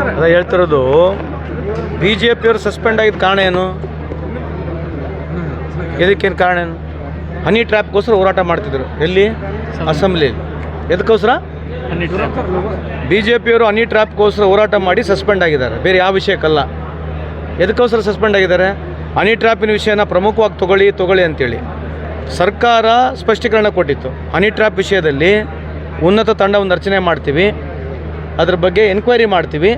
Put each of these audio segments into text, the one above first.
ಅದ ಹೇಳ್ತಿರೋದು B J ಪಿಯವರು ಸಸ್ಪೆಂಡ್ ಆಗಿದ್ದ ಕಾರಣ ಏನು? ಇದಕ್ಕೇನು ಕಾರಣ ಏನು? ಹನಿ ಟ್ರ್ಯಾಪ್ಗೋಸ್ಕರ ಹೋರಾಟ ಮಾಡ್ತಿದ್ರು. ಎಲ್ಲಿ? ಅಸೆಂಬ್ಲಿ. ಎದಕ್ಕೋಸ್ಕರ? ಬಿ ಜೆ ಪಿಯವರು ಹನಿ ಟ್ರ್ಯಾಪ್ಗೋಸ್ಕರ ಹೋರಾಟ ಮಾಡಿ ಸಸ್ಪೆಂಡ್ ಆಗಿದ್ದಾರೆ. ಬೇರೆ ಯಾವ ವಿಷಯಕ್ಕಲ್ಲ. ಎದಕ್ಕೋಸ್ಕರ ಸಸ್ಪೆಂಡ್ ಆಗಿದ್ದಾರೆ? ಹನಿ ಟ್ರ್ಯಾಪಿನ ವಿಷಯನ ಪ್ರಮುಖವಾಗಿ ತಗೊಳ್ಳಿ ತಗೊಳ್ಳಿ ಅಂತೇಳಿ. ಸರ್ಕಾರ ಸ್ಪಷ್ಟೀಕರಣ ಕೊಟ್ಟಿತ್ತು. ಹನಿ ಟ್ರ್ಯಾಪ್ ವಿಷಯದಲ್ಲಿ ಉನ್ನತ ತಂಡವನ್ನು ರಚನೆ ಮಾಡ್ತೀವಿ. ಅದ್ರ ಬಗ್ಗೆ ಎನ್ಕ್ವೈರಿ ಮಾಡ್ತೀವಿ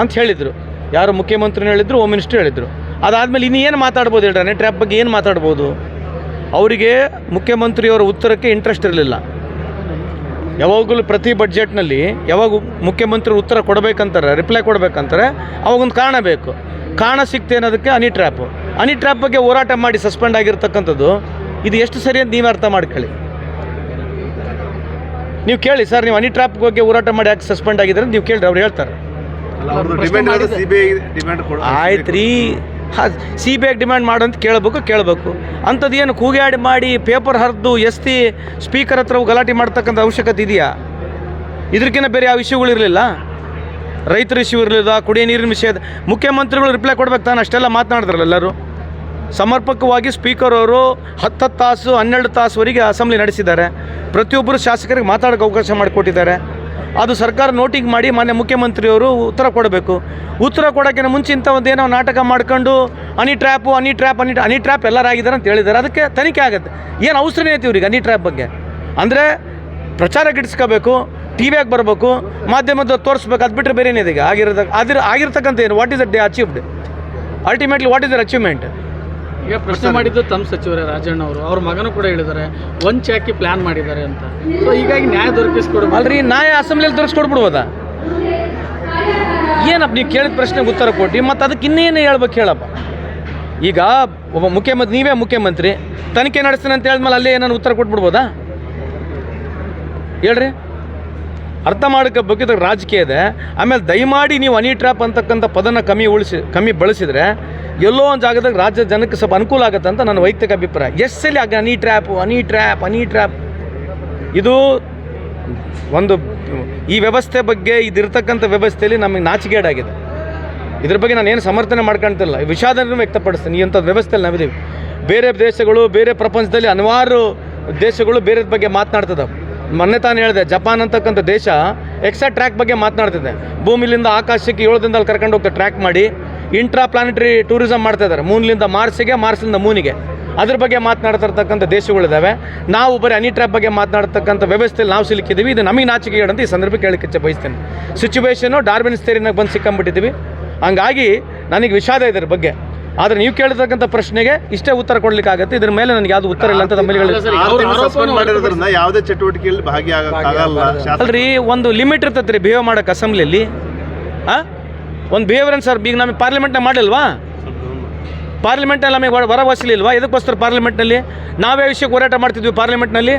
ಅಂತ ಹೇಳಿದರು. ಯಾರು ಮುಖ್ಯಮಂತ್ರಿನೂ ಹೇಳಿದ್ರು ಹೋಮ್ ಮಿನಿಸ್ಟ್ರು ಹೇಳಿದರು. ಅದಾದಮೇಲೆ ಇನ್ನು ಏನು ಮಾತಾಡ್ಬೋದು ಹೇಳ್ರಿ ಟ್ರ್ಯಾಪ್ ಬಗ್ಗೆ ಏನು ಮಾತಾಡ್ಬೋದು? ಅವರಿಗೆ ಮುಖ್ಯಮಂತ್ರಿಯವರ ಉತ್ತರಕ್ಕೆ ಇಂಟ್ರೆಸ್ಟ್ ಇರಲಿಲ್ಲ. ಯಾವಾಗಲೂ ಪ್ರತಿ ಬಡ್ಜೆಟ್ನಲ್ಲಿ ಯಾವಾಗ ಮುಖ್ಯಮಂತ್ರಿ ಉತ್ತರ ಕೊಡಬೇಕಂತಾರೆ ರಿಪ್ಲೈ ಕೊಡಬೇಕಂತಾರೆ, ಅವಾಗೊಂದು ಕಾರಣ ಬೇಕು. ಕಾರಣ ಸಿಕ್ತೆ ಅನ್ನೋದಕ್ಕೆ ಅನಿ ಟ್ರ್ಯಾಪು ಅನಿ ಟ್ರ್ಯಾಪ್ ಬಗ್ಗೆ ಹೋರಾಟ ಮಾಡಿ ಸಸ್ಪೆಂಡ್ ಆಗಿರ್ತಕ್ಕಂಥದ್ದು, ಇದು ಎಷ್ಟು ಸರಿ ಅಂತ ನೀವೇ ಅರ್ಥ ಮಾಡ್ಕೊಳ್ಳಿ. ನೀವು ಕೇಳಿ ಸರ್ ನೀವು ಅನಿ ಟ್ರಾಪ್ ಬಗ್ಗೆ ಹೋರಾಟ ಮಾಡಿ ಯಾಕೆ ಸಸ್ಪೆಂಡ್ ಆಗಿದ್ರೆ ನೀವು ಕೇಳಿ ಅವ್ರು ಹೇಳ್ತಾರೆ. ಡಿಮ್ಯಾಂಡ್ ಸಿ ಬಿ ಡಿಮ್ಯಾಂಡ್ ಕೊಡ ಆಯ್ತು ರೀ. ಸಿ ಬಿ ಐ ಡಿಮ್ಯಾಂಡ್ ಮಾಡು ಅಂತ ಕೇಳಬೇಕು ಕೇಳಬೇಕು. ಅಂಥದ್ದು ಏನು ಕೂಗಾಡಿ ಮಾಡಿ ಪೇಪರ್ ಹರಿದು ಎಸ್ತಿ ಸ್ಪೀಕರ್ ಹತ್ರ ಗಲಾಟೆ ಮಾಡ್ತಕ್ಕಂಥ ಅವಶ್ಯಕತೆ ಇದೆಯಾ? ಇದಕ್ಕಿಂತ ಬೇರೆ ಯಾವ ವಿಷಯಗಳು ಇರಲಿಲ್ಲ? ರೈತರ ಇಶ್ಯೂ ಇರಲಿಲ್ಲ ಕುಡಿಯೋ ನೀರಿನ ವಿಷಯದ ಮುಖ್ಯಮಂತ್ರಿಗಳು ರಿಪ್ಲೈ ಕೊಡ್ಬೇಕು ತಾನು ಅಷ್ಟೆಲ್ಲ ಮಾತನಾಡಿದ್ರಲ್ಲ ಎಲ್ಲರೂ. ಸಮರ್ಪಕವಾಗಿ ಸ್ಪೀಕರ್ ಅವರು ಹತ್ತು ತಾಸು ಹನ್ನೆರಡು ತಾಸುವರೆಗೆ ಅಸೆಂಬ್ಲಿ ನಡೆಸಿದ್ದಾರೆ. ಪ್ರತಿಯೊಬ್ಬರು ಶಾಸಕರಿಗೆ ಮಾತಾಡೋಕ್ಕೆ ಅವಕಾಶ ಮಾಡಿಕೊಟ್ಟಿದ್ದಾರೆ. ಅದು ಸರ್ಕಾರ ನೋಟಿಂಗ್ ಮಾಡಿ ಮಾನ್ಯ ಮುಖ್ಯಮಂತ್ರಿಯವರು ಉತ್ತರ ಕೊಡಬೇಕು. ಉತ್ತರ ಕೊಡೋಕ್ಕಿಂತ ಮುಂಚೆ ಇಂಥ ಒಂದು ಏನೋ ನಾಟಕ ಮಾಡ್ಕೊಂಡು honey trap honey trap honey honey trap ಎಲ್ಲರಾಗಿದ್ದಾರೆ ಅಂತ ಹೇಳಿದ್ದಾರೆ. ಅದಕ್ಕೆ ತನಿಖೆ ಆಗುತ್ತೆ. ಏನು ಅವಸರನೇ ಐತಿ ಇವ್ರಿಗೆ ಅನಿ ಟ್ರ್ಯಾಪ್ ಬಗ್ಗೆ? ಅಂದರೆ ಪ್ರಚಾರ ಗಿಡಿಸ್ಕೋಬೇಕು ಟಿ ವಿಯಾಗಿ ಬರಬೇಕು, ಮಾಧ್ಯಮದ ತೋರಿಸ್ಬೇಕು, ಅದು ಬಿಟ್ಟರೆ ಬೇರೆ ಏನಿದೆ ಈಗ? ಆಗಿರೋದ ಅದ್ರ ಆಗಿರ್ತಕ್ಕಂಥ ಏನು? What is the day achieved ultimately what is their achievement ಈಗ ಪ್ರಶ್ನೆ ಮಾಡಿದ್ದು ತಮ್ಮ ಸಚಿವರೇ ರಾಜಣ್ಣ ಅವರು. ಅವ್ರ ಮಗನೂ ಕೂಡ ಹೇಳಿದ್ದಾರೆ ವಂಚೆ ಹಾಕಿ ಪ್ಲಾನ್ ಮಾಡಿದ್ದಾರೆ ಅಂತ. ಸೊ ಹೀಗಾಗಿ ನ್ಯಾಯ ದೊರಕಿಸ್ಕೊಡ್ಬೋದು ಅಲ್ರಿ ನ್ಯಾಯ ಅಸೆಂಬ್ಲಿಯಲ್ಲಿ ದೊರಕಿಸ್ಕೊಡ್ಬಿಡ್ಬೋದಾ? ಏನಪ್ಪ ನೀವು ಕೇಳಿದ ಪ್ರಶ್ನೆಗೆ ಉತ್ತರ ಕೊಟ್ಟು ಮತ್ತು ಅದಕ್ಕೆ ಇನ್ನೇನು ಹೇಳ್ಬೇಕು ಹೇಳಪ್ಪ? ಈಗ ಒಬ್ಬ ಮುಖ್ಯಮಂತ್ರಿ ನೀವೇ ಮುಖ್ಯಮಂತ್ರಿ ತನಿಖೆ ನಡೆಸ್ತೀನಿ ಅಂತ ಹೇಳಿದ್ಮೇಲೆ ಅಲ್ಲೇ ಏನಾರು ಉತ್ತರ ಕೊಟ್ಬಿಡ್ಬೋದಾ? ಹೇಳ್ರಿ. ಅರ್ಥ ಮಾಡೋಕೆ ಬಗ್ಗೆ ರಾಜಕೀಯ ಇದೆ. ಆಮೇಲೆ ದಯಮಾಡಿ ನೀವು ಅನಿ ಟ್ರ್ಯಾಪ್ ಅಂತಕ್ಕಂಥ ಪದನ ಕಮ್ಮಿ ಉಳಿಸಿ ಕಮ್ಮಿ ಬಳಸಿದರೆ ಎಲ್ಲೋ ಒಂದು ಜಾಗದಾಗ ರಾಜ್ಯ ಜನಕ್ಕೆ ಸ್ವಲ್ಪ ಅನುಕೂಲ ಆಗುತ್ತೆ ಅಂತ ನನ್ನ ವೈಯಕ್ತಿಕ ಅಭಿಪ್ರಾಯ. ಎಸ್ ಎಲ್ಲಿ ಆಗ honey trap honey trap honey trap ಇದು ಒಂದು ಈ ವ್ಯವಸ್ಥೆ ಬಗ್ಗೆ ಇದಿರ್ತಕ್ಕಂಥ ವ್ಯವಸ್ಥೆಯಲ್ಲಿ ನಮಗೆ ನಾಚಿಗೇಡಾಗಿದೆ ಇದ್ರ ಬಗ್ಗೆ ನಾನು ಏನು ಸಮರ್ಥನೆ ಮಾಡ್ಕೊಳ್ತಿಲ್ಲ ವಿಷಾದನೂ ವ್ಯಕ್ತಪಡಿಸ್ತೀನಿ. ಈ ಅಂಥದ್ದು ವ್ಯವಸ್ಥೆಯಲ್ಲಿ ನಾವಿದ್ದೀವಿ. ಬೇರೆ ದೇಶಗಳು, ಬೇರೆ ಪ್ರಪಂಚದಲ್ಲಿ ಹಲವಾರು ದೇಶಗಳು ಬೇರೆ ಬಗ್ಗೆ ಮಾತನಾಡ್ತದೆ ಮೊನ್ನೆ ತಾನು ಹೇಳಿದೆ, ಜಪಾನ್ ಅಂತಕ್ಕಂಥ ದೇಶ ಎಕ್ಸ್ಟ್ರಾ ಟ್ರ್ಯಾಕ್ ಬಗ್ಗೆ ಮಾತನಾಡ್ತಿದೆ. ಭೂಮಿಲಿಂದ ಆಕಾಶಕ್ಕೆ ಏಳು ದಿನದಲ್ಲಿ ಕರ್ಕೊಂಡು ಹೋಗ್ತಾರೆ ಟ್ರ್ಯಾಕ್ ಮಾಡಿ. ಇಂಟ್ರಾ ಪ್ಲಾನೆಟರಿ ಟೂರಿಸಮ್ ಮಾಡ್ತಾ ಇದ್ದಾರೆ. ಮೂನ್ಲಿಂದ ಮಾರ್ಸಿಗೆ ಮಾರ್ಸಿಂದ ಮೂನಿಗೆ. ಅದ್ರ ಬಗ್ಗೆ ಮಾತನಾಡ್ತಿರ್ತಕ್ಕಂಥ ದೇಶಗಳಿದ್ದಾವೆ ನಾವು ಬರೀ ಅನಿ ಟ್ರ್ಯಾಪ್ ಬಗ್ಗೆ ಮಾತನಾಡ್ತಕ್ಕಂಥ ವ್ಯವಸ್ಥೆಯಲ್ಲಿ ನಾವು ಸಿಲುಕಿದ್ದೀವಿ. ಇದು ನಮಗೆ ನಾಚಿಕೆ ಅಂತ ಈ ಸಂದರ್ಭಕ್ಕೆ ಹೇಳಕ್ಕೆ ಬಯಸ್ತೇನೆ. ಸಿಚುವೇಶನು ಡಾರ್ಬಿನ್ ಸ್ಥೇರಿನಾಗ ಬಂದು ಸಿಕ್ಕಂಬಿಟ್ಟಿದ್ದೀವಿ. ಹಂಗಾಗಿ ನನಗೆ ವಿಷಾದ ಇದರ ಬಗ್ಗೆ. ಆದರೆ ನೀವು ಕೇಳಿರ್ತಕ್ಕಂಥ ಪ್ರಶ್ನೆಗೆ ಇಷ್ಟೇ ಉತ್ತರ ಕೊಡ್ಲಿಕ್ಕಾಗತ್ತೆ ಇದ್ರ ಮೇಲೆ ನನಗೆ ಯಾವುದು ಉತ್ತರ ಇಲ್ಲ ಅಂತ ಯಾವುದೇ ಚಟುವಟಿಕೆಯಲ್ಲಿ ಅಲ್ರಿ ಒಂದು ಲಿಮಿಟ್ ಇರ್ತೈತೆ ರೀ ಬಿಹೇವ್ ಮಾಡೋಕೆ ಅಸೆಂಬ್ಲಿಯಲ್ಲಿ ಹಾಂ ಒಂದು ಬಿಹೇವಿಯರ್ ಸರ್ ಈಗ ನಮಗೆ ಪಾರ್ಲಿಮೆಂಟ್ನಾಗ ಮಾಡಿಲ್ವಾ ಪಾರ್ಲಿಮೆಂಟ್ನಲ್ಲಿ ನಮಗೆ ಹೊರ- ಹೊರವಸಲಿಲ್ವಾ ಬಸ್ತಾರೆ ಪಾರ್ಲಿಮೆಂಟ್ನಲ್ಲಿ ನಾವೇ ವಿಷಯಕ್ಕೆ ಹೋರಾಟ ಮಾಡ್ತಿದ್ವಿ ಪಾರ್ಲಿಮೆಂಟ್ನಲ್ಲಿ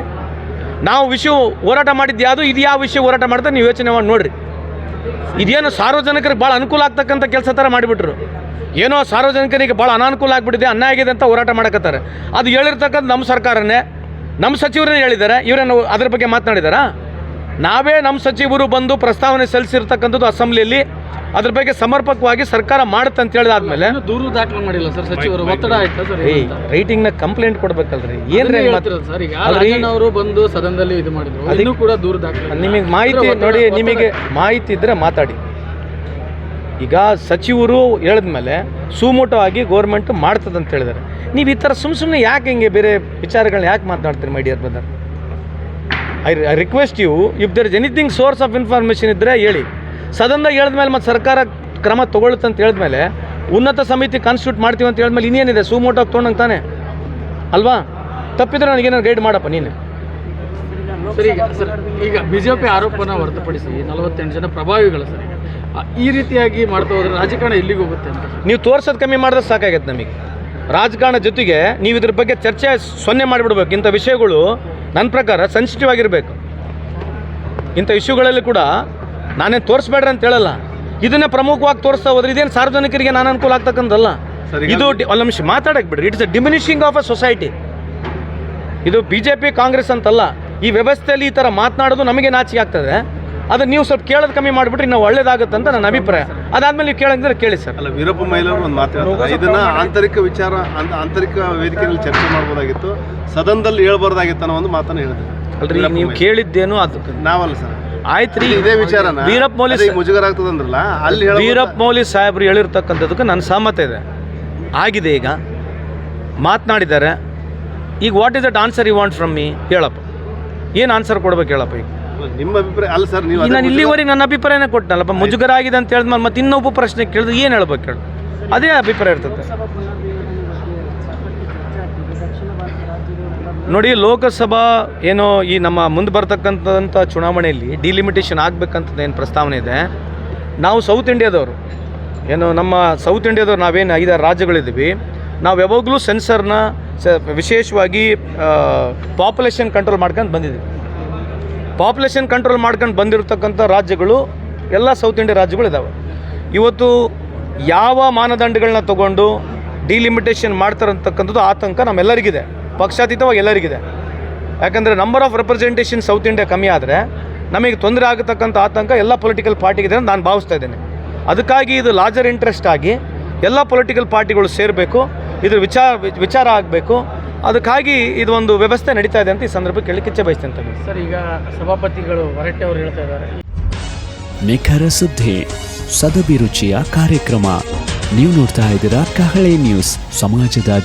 ನಾವು ವಿಷಯ ಹೋರಾಟ ಮಾಡಿದ್ದು ಯಾವುದು? ಇದು ಯಾವ ವಿಷಯ ಹೋರಾಟ ಮಾಡ್ತಾರೆ ನೀವು ಯೋಚನೆ ಮಾಡಿ ನೋಡ್ರಿ. ಇದೇನು ಸಾರ್ವಜನಿಕರಿಗೆ ಭಾಳ ಅನುಕೂಲ ಆಗ್ತಕ್ಕಂಥ ಕೆಲಸ ಥರ ಮಾಡಿಬಿಟ್ರು. ಏನೋ ಸಾರ್ವಜನಿಕರಿಗೆ ಭಾಳ ಅನಾನುಕೂಲ ಆಗಿಬಿಟ್ಟಿದೆ, ಅನ್ಯಾಯ ಆಗಿದೆ ಅಂತ ಹೋರಾಟ ಮಾಡಕತ್ತಾರೆ. ಅದು ಹೇಳಿರ್ತಕ್ಕಂಥ ನಮ್ಮ ಸರ್ಕಾರನೇ ನಮ್ಮ ಸಚಿವರೇ ಹೇಳಿದ್ದಾರೆ ಇವರೇನು ಅದ್ರ ಬಗ್ಗೆ ಮಾತನಾಡಿದಾರಾ? ನಾವೇ ನಮ್ಮ ಸಚಿವರು ಬಂದು ಪ್ರಸ್ತಾವನೆ ಸಲ್ಲಿಸಿರ್ತಕ್ಕಂಥದ್ದು ಅಸೆಂಬ್ಲಿಯಲ್ಲಿ ಅದ್ರ ಬಗ್ಗೆ ಸಮರ್ಪಕವಾಗಿ ಸರ್ಕಾರ ಮಾಡುತ್ತೆ ಅಂತ ಹೇಳಿದಾದ್ಮೇಲೆ ದೂರು ದಾಖಲೆ ಮಾಡಿಲ್ಲ ಸರ್ ಸಚಿವರು. ಒತ್ತಡ ಆಯ್ತಾ ಸರ್ನ ಕಂಪ್ಲೇಂಟ್ ಕೊಡ್ಬೇಕಲ್ರಿ. ಏನ್ರಿ ಮಾತು ಸರ್? ಈಗ ಅವರು ಬಂದು ಸದನದಲ್ಲಿ ಇದು ಮಾಡಿದ್ರು. ಅದನ್ನು ಕೂಡ ದೂರು ದಾಖಲೆ ನಿಮಗೆ ಮಾಹಿತಿ ನೋಡಿ ನಿಮಗೆ ಮಾಹಿತಿ ಇದ್ರೆ ಮಾತಾಡಿ. ಈಗ ಸಚಿವರು ಹೇಳಿದ್ಮೇಲೆ ಸುಮೋಟವಾಗಿ ಗೋರ್ಮೆಂಟ್ ಮಾಡ್ತದೆ ಅಂತ ಹೇಳಿದ್ದಾರೆ. ನೀವು ಈ ಥರ ಸುಮ್ಮ ಸುಮ್ಮನೆ ಯಾಕೆ ಹಿಂಗೆ ಬೇರೆ ವಿಚಾರಗಳನ್ನ ಯಾಕೆ ಮಾತನಾಡ್ತೀರಿ my dear brother I I request you if there is anything source of information ಇದ್ದರೆ ಹೇಳಿ. ಸದನದಾಗ ಹೇಳಿದ್ಮೇಲೆ ಮತ್ತು ಸರ್ಕಾರ ಕ್ರಮ ತೊಗೊಳುತ್ತೆ ಅಂತ ಹೇಳಿದ್ಮೇಲೆ ಉನ್ನತ ಸಮಿತಿ ಕಾನ್ಸ್ಟಿಟ್ಯೂಟ್ ಮಾಡ್ತೀವಿ ಅಂತ ಹೇಳಿದ್ಮೇಲೆ ಇನ್ನೇನಿದೆ? ಸುಮೋಟೋಗಿ ತೊಗೊಂಡಂಗೆ ತಾನೆ? ಅಲ್ವಾ? ತಪ್ಪಿದ್ರೆ ನನಗೇನಾದ್ರು ಗೈಡ್ ಮಾಡಪ್ಪ ನೀನು. ಸರಿ ಈಗ ಸರ್ ಈಗ ಬಿಜೆಪಿ ಆರೋಪನ ಹೊರತುಪಡಿಸಿ ನಲವತ್ತೆಂಟು ಜನ ಪ್ರಭಾವಿಗಳು ಸರ್ ಈ ರೀತಿಯಾಗಿ ಮಾಡ್ತಾ ಹೋದ್ರೆ ರಾಜಕಾರಣ ಎಲ್ಲಿಗೆ ಹೋಗುತ್ತೆ ಅಂತ? ನೀವು ತೋರ್ಸೋದು ಕಮ್ಮಿ ಮಾಡಿದ್ರೆ ಸಾಕಾಗತ್ತೆ ನಮಗೆ. ರಾಜಕಾರಣ ಜೊತೆಗೆ ನೀವು ಇದ್ರ ಬಗ್ಗೆ ಚರ್ಚೆ ಸೊನ್ನೆ ಮಾಡಿಬಿಡ್ಬೇಕು. ಇಂಥ ವಿಷಯಗಳು ನನ್ನ ಪ್ರಕಾರ ಸೆನ್ಸಿಟಿವ್ ಆಗಿರಬೇಕು. ಇಂಥ ಇಶ್ಯೂಗಳಲ್ಲಿ ಕೂಡ ನಾನೇನು ತೋರಿಸ್ಬೇಡ್ರಿ ಅಂತ ಹೇಳಲ್ಲ. ಇದನ್ನೇ ಪ್ರಮುಖವಾಗಿ ತೋರಿಸ್ತಾ ಹೋದ್ರೆ ಇದೇನು ಸಾರ್ವಜನಿಕರಿಗೆ ನಾನು ಅನುಕೂಲ ಆಗ್ತಕ್ಕಂಥಲ್ಲ ಸರ್, ಇದು ಒಂದು ನಿಮಿಷ ಮಾತಾಡಕ್ಕೆ ಬಿಡ್ರಿ. It's a diminishing of a society ಇದು ಬಿ ಜೆ ಪಿ ಕಾಂಗ್ರೆಸ್ ಅಂತಲ್ಲ ಈ ವ್ಯವಸ್ಥೆಯಲ್ಲಿ ಈ ಥರ ಮಾತನಾಡೋದು ನಮಗೆ ನಾಚಿಕೆ ಆಗ್ತದೆ. ಅದು ನೀವು ಸ್ವಲ್ಪ ಕೇಳೋದು ಕಮ್ಮಿ ಮಾಡಿಬಿಟ್ರೆ ನಾವು ಒಳ್ಳೇದಾಗುತ್ತೆ ಅಂತ ನನ್ನ ಅಭಿಪ್ರಾಯ. ಅದಾದ್ಮೇಲೆ ನೀವು ಕೇಳಂಗಿದ್ರೆ ಕೇಳಿ ಸರ್. ಅಲ್ಲ ವೀರಪ್ಪ ಮೈಲವರು ಒಂದು ಮಾತು ಹೇಳ್ತಾರೆ. ಇದನ್ನ ಆಂತರಿಕ ವಿಚಾರ ಅಂತ ಆಂತರಿಕ ವೇದಿಕೆಯಲ್ಲಿ ಚರ್ಚೆ ಮಾಡ್ಬೋದಾಗಿತ್ತು. ಸದನದಲ್ಲಿ ಹೇಳ್ಬಾರ್ದಾಗಿತ್ತು ಅನ್ನೋ ಒಂದು ಮಾತನ್ನು ಹೇಳಿದ್ರು. ಅಲ್ರಿ ನೀವು ಕೇಳಿದ್ದೇನು ಅದು ನಾವಲ್ಲ ಸರ್. ಆಯ್ತು ರೀ. ಇದೇ ವಿಚಾರನ? ವೀರಪ್ಪ ಮೌಲಿ ಮುಜುಗರ ಆಗ್ತದಂದ್ರಲ್ಲ ಅಲ್ಲಿ? ವೀರಪ್ಪ ಮೌಲಿ ಸಾಹೇಬರು ಹೇಳಿರ್ತಕ್ಕಂಥದಕ್ಕೆ ನನ್ನ ಸಹಮತ ಇದೆ. ಆಗಿದೆ ಈಗ. ಮಾತನಾಡಿದ್ದಾರೆ. ಈಗ what is that answer you want from me ಹೇಳಪ್ಪ. ಏನು ಆನ್ಸರ್ ಕೊಡ್ಬೇಕು ಹೇಳಪ್ಪ ಈಗ? ನಿಮ್ಮ ಅಭಿಪ್ರಾಯ ಅಲ್ಲ ಸರ್ ನೀವು ನಾನು ಇಲ್ಲಿವರೆಗೆ ನನ್ನ ಅಭಿಪ್ರಾಯನೇ ಕೊಟ್ಟನಲ್ಲಪ್ಪ ಮುಜುಗರ ಆಗಿದೆ ಅಂತ ಹೇಳಿದ್ಮೇಲೆ ಮತ್ತೆ ಇನ್ನೊಬ್ಬ ಪ್ರಶ್ನೆ ಕೇಳಿದ್ರೆ ಏನು ಹೇಳ್ಬೇಕು ಹೇಳಿ. ಅದೇ ಅಭಿಪ್ರಾಯ ಇರ್ತದೆ. ನೋಡಿ, ಲೋಕಸಭಾ ಏನೋ ಈ ನಮ್ಮ ಮುಂದೆ ಬರ್ತಕ್ಕಂಥ ಚುನಾವಣೆಯಲ್ಲಿ ಡಿಲಿಮಿಟೇಷನ್ ಆಗಬೇಕಂತದ್ದು ಏನು ಪ್ರಸ್ತಾವನೆ ಇದೆ? ನಾವು ಸೌತ್ ಇಂಡಿಯಾದವರು ಏನು, ನಮ್ಮ ಸೌತ್ ಇಂಡಿಯಾದವ್ರು ನಾವೇನು ಐದಾರು ರಾಜ್ಯಗಳಿದ್ದೀವಿ. ನಾವು ಯಾವಾಗಲೂ ಸೆನ್ಸರ್ನ ಸ, ವಿಶೇಷವಾಗಿ ಪಾಪ್ಯುಲೇಷನ್ ಕಂಟ್ರೋಲ್ ಮಾಡ್ಕೊಂಡು ಬಂದಿದ್ದೀವಿ. ಪಾಪ್ಯುಲೇಷನ್ ಕಂಟ್ರೋಲ್ ಮಾಡ್ಕೊಂಡು ಬಂದಿರತಕ್ಕಂಥ ರಾಜ್ಯಗಳು, ಎಲ್ಲ ಸೌತ್ ಇಂಡಿಯಾ ರಾಜ್ಯಗಳಿದ್ದಾವೆ ಇವತ್ತು ಯಾವ ಮಾನದಂಡಗಳನ್ನ ತಗೊಂಡು ಡಿಲಿಮಿಟೇಷನ್ ಮಾಡ್ತಾರಂತಕ್ಕಂಥದ್ದು ಆತಂಕ ನಮ್ಮೆಲ್ಲರಿಗಿದೆ. ಪಕ್ಷಾತೀತವಾಗಿ ಎಲ್ಲರಿಗಿದೆ. ಯಾಕಂದರೆ number of representation South India ಕಮ್ಮಿ ಆದರೆ ನಮಗೆ ತೊಂದರೆ ಆಗತಕ್ಕಂಥ ಆತಂಕ ಎಲ್ಲ ಪೊಲಿಟಿಕಲ್ ಪಾರ್ಟಿಗಿದೆ ಅಂತ ನಾನು ಭಾವಿಸ್ತಾ ಇದ್ದೇನೆ. ಅದಕ್ಕಾಗಿ ಇದು ಲಾರ್ಜರ್ ಇಂಟ್ರೆಸ್ಟ್ ಆಗಿ ಎಲ್ಲ ಪೊಲಿಟಿಕಲ್ ಪಾರ್ಟಿಗಳು ಸೇರಬೇಕು ಇದ್ರ ವಿಚಾರ ವಿಚಾರ ಆಗಬೇಕು. ಅದಕ್ಕಾಗಿ ಇದು ಒಂದು ವ್ಯವಸ್ಥೆ ನಡೀತಾ ಇದೆ ಅಂತ ಈ ಸಂದರ್ಭಕ್ಕೆ ಕೇಳಲಿಕ್ಕೆ ಇಚ್ಛೆ ಬಯಸ್ತೇನೆ ಸರ್ ಈಗ ಸಭಾಪತಿಗಳು ಹೊರಟೆ ಅವರು ಹೇಳ್ತಾ ಇದ್ದಾರೆ. ನಿಖರ ಸುದ್ದಿ ಸದಭಿರುಚಿಯ ಕಾರ್ಯಕ್ರಮ. ನೀವು ನೋಡ್ತಾ ಇದ್ದೀರಾ ಕಹಳೆ ನ್ಯೂಸ್ ಸಮಾಜದ